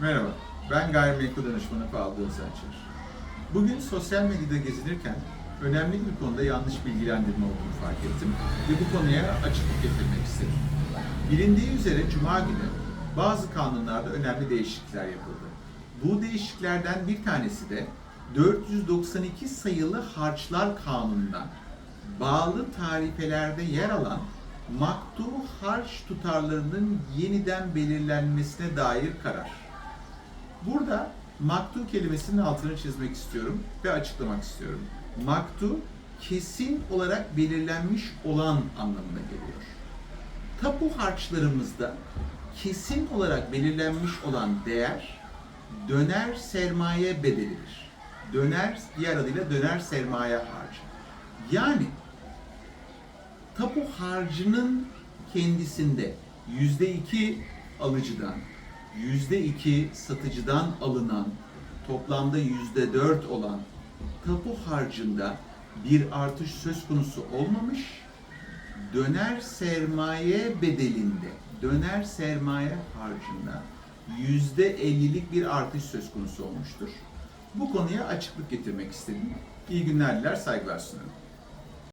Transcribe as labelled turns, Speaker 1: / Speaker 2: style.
Speaker 1: Merhaba, ben gayrimenkul danışmanı Fadıl Sançer. Bugün sosyal medyada gezinirken önemli bir konuda yanlış bilgilendirme olduğunu fark ettim ve bu konuya açıklık getirmek istedim. Bilindiği üzere Cuma günü bazı kanunlarda önemli değişiklikler yapıldı. Bu değişikliklerden bir tanesi de 492 sayılı Harçlar Kanunu'na bağlı tarifelerde yer alan maktu harç tutarlarının yeniden belirlenmesine dair karar. Burada maktu kelimesinin altını çizmek istiyorum ve açıklamak istiyorum. Maktu kesin olarak belirlenmiş olan anlamına geliyor. Tapu harçlarımızda kesin olarak belirlenmiş olan değer döner sermaye bedelidir. Döner diğer adıyla döner sermaye harcı. Yani tapu harcının kendisinde yüzde iki alıcıdan, yüzde iki satıcıdan alınan toplamda yüzde dört olan tapu harcında bir artış söz konusu olmamış, döner sermaye bedelinde, döner sermaye harcında yüzde ellilik bir artış söz konusu olmuştur. Bu konuya açıklık getirmek istedim. İyi günler diler, saygılar sunarım.